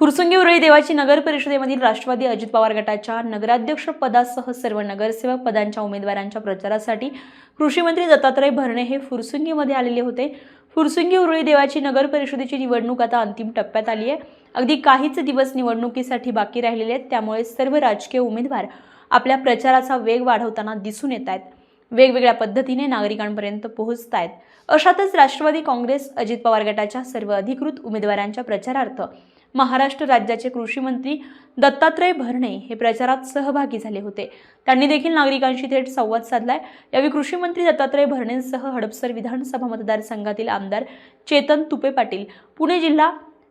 फुरसुंगी उरळी देवाची नगर परिषदेमधील राष्ट्रवादी अजित पवार गटाच्या नगराध्यक्ष पदासह सर्व नगरसेवक पदांच्या उमेदवारांच्या प्रचारासाठी कृषी मंत्री दत्तात्रय भरणे हे फुरसुंगीमध्ये आलेले होते. फुरसुंगी उरळी देवाची नगर परिषदेची निवडणूक आता अंतिम टप्प्यात आली आहे. अगदी काहीच दिवस निवडणुकीसाठी बाकी राहिलेले आहेत. त्यामुळे सर्व राजकीय उमेदवार आपल्या प्रचाराचा वेग वाढवताना दिसून येत आहेत. वेगवेगळ्या पद्धतीने नागरिकांपर्यंत पोहोचत आहेत. अशातच राष्ट्रवादी काँग्रेस अजित पवार गटाच्या सर्व अधिकृत उमेदवारांच्या प्रचारार्थ महाराष्ट्र राज्याचे कृषी मंत्री दत्तात्रय भरणे हे प्रचारात सहभागी झाले होते. त्यांनी देखील नागरिकांशी थेट संवाद साधलाय. यावेळी कृषी मंत्री दत्तात्रय भरणेंसह हडपसर विधानसभा मतदारसंघातील आमदार चेतन तुपे पाटील पुणे जिल्हा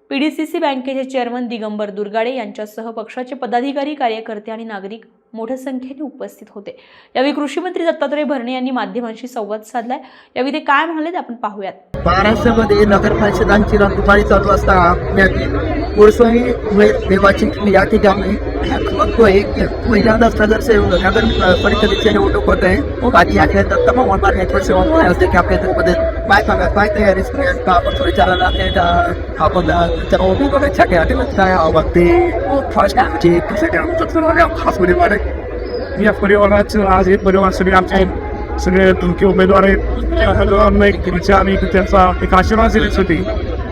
पीडीसीसी बँकेचे चेअरमन दिगंबर दुर्गाडे यांच्यासह पक्षाचे पदाधिकारी कार्यकर्ते आणि नागरिक मोठ्या संख्येने उपस्थित होते. यावेळी कृषी मंत्री दत्तात्रय भरणे यांनी माध्यमांशी संवाद साधलाय. यावेळी ते काय म्हणाले ते आपण पाहूयात. महाराष्ट्रामध्ये नगर परिषदांची दुपारी चालू असता पुरसोनी देवाची या ठिकाणी पहिल्यांदाच नगरसेवक नगर परिषदेची निवडणूक होत आहे आणि आपल्या दत्तमा होणार नेटवर्क सेवा असते की आपल्या काय सांगा काय तयारी का आपण विचारायला आपण त्या उमेदवारांसाठी काय बघते फर्स्ट आमची खास उमेदवार आहे या परिवाराचं आज हे परिवार सगळे आमचे सगळे तुमचे उमेदवार आहेत एक तुमच्या आणि त्यांचा एक आशीर्वाद देण्यासाठी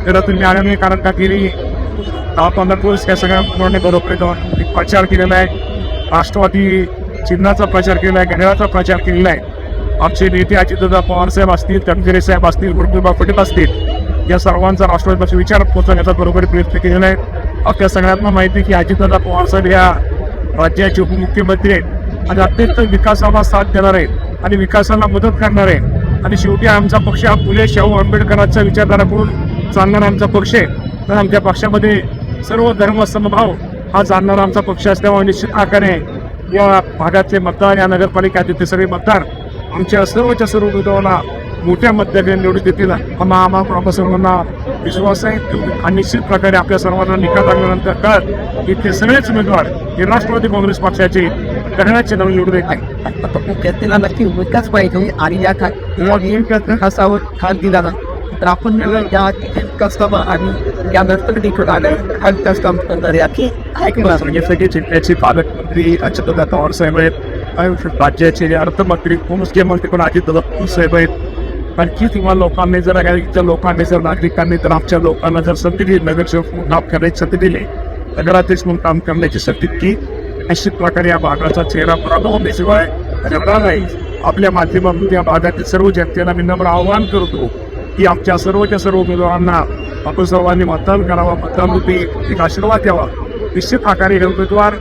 त्याला तुम्ही आल्याने कारण का केली दहा पंधरा दिवस या सगळ्या पूर्ण बरोबर जाऊन प्रचार केलेला आहे राष्ट्रवादी चिन्हाचा प्रचार केला आहे घड्याळाचा प्रचार केलेला आहे आमचे नेते अजितदादा पवार साहेब असतील तनगिरे साहेब असतील गुरुबा पटेल असतील या सर्वांचा राष्ट्रवादीपासून विचार पोहोचवण्याचा बरोबर प्रयत्न केलेला आहे. आपल्या सगळ्यांना माहिती आहे की अजितदादा पवार साहेब या राज्याचे उपमुख्यमंत्री आहेत आणि अत्यंत विकासाला साथ देणार आहेत आणि विकासाला मदत करणार आहे आणि शेवटी आमचा पक्ष हा फुले शाहू आंबेडकरांचा विचारधाराकडून चालणारा आमचा पक्ष आहे. तर आमच्या पक्षामध्ये सर्व धर्म समभाव हा जाणणारा आमचा पक्ष असल्यामुळे निश्चित आकारे या भागातले मतदार या नगरपालिका तिथे सगळे मतदार आमच्या सर्वच्या सर्व उमेदवारांना मोठ्या मतदारांनी निवडून देतील. आम्हा आम्हा सर्वांना विश्वास आहे. आणि निश्चित प्रकारे आपल्या सर्वांना निकाल लागल्यानंतर कळत की ते सगळेच उमेदवार हे राष्ट्रवादी काँग्रेस पक्षाचे घड्याळाचे नाव निवडून येत आहे त्याला नक्की विकास पाहिजे आणि या खासावर खास दिला ना तर आपण या कस्टमर आणि या नंतर तिकडे आले. खास कस्टमर याची ऐकणार यासाठी जिल्ह्याचे पालकमंत्री अच्युतदादा पवार साहेब आहेत. राज्याचे अर्थमंत्री उपमुख्यमंत्री पण अजितदादा साहेब आहेत. आणखी तुम्हाला लोकांनी जर इथल्या लोकांनी जर नागरिकांनी तर आमच्या लोकांना जर संधी दिली नगरसेवक म्हणून काम करण्याची संधी दिली नगराध्यक्ष म्हणून काम करण्याची संधी दिली निश्चित प्रकारे या भागाचा चेहरा प्राप्त होण्याशिवाय राहणार नाही. आपल्या माध्यमातून या भागातील सर्व जनतेला मी नम्र आवाहन करतो की आमच्या सर्वच्या सर्व उमेदवारांना आपण सर्वांनी मतदान करावं मतदान रूपी एक आशीर्वाद द्यावा. निश्चित प्रकारे हे उमेदवार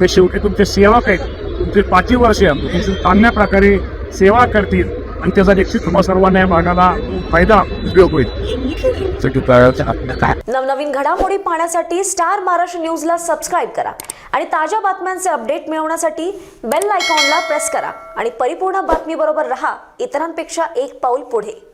हे शेवटी तुमचे सेवक आहेत. तुमचे पाचही वर्ष तुमची चांगल्या प्रकारे सेवा करतील आणि त्याचा निश्चित तुम्हा सर्वांना या भागाला फायदा उपयोग होईल. काय? नवनवीन घडामोडी पाहण्यासाठी स्टार महाराष्ट्र न्यूजला सबस्क्राईब करा आणि ताज्या बातम्यांचे अपडेट मिळवण्यासाठी बेल आयकॉनला प्रेस करा आणि परिपूर्ण बातमीबरोबर रहा. इतरांपेक्षा एक पाऊल पुढे.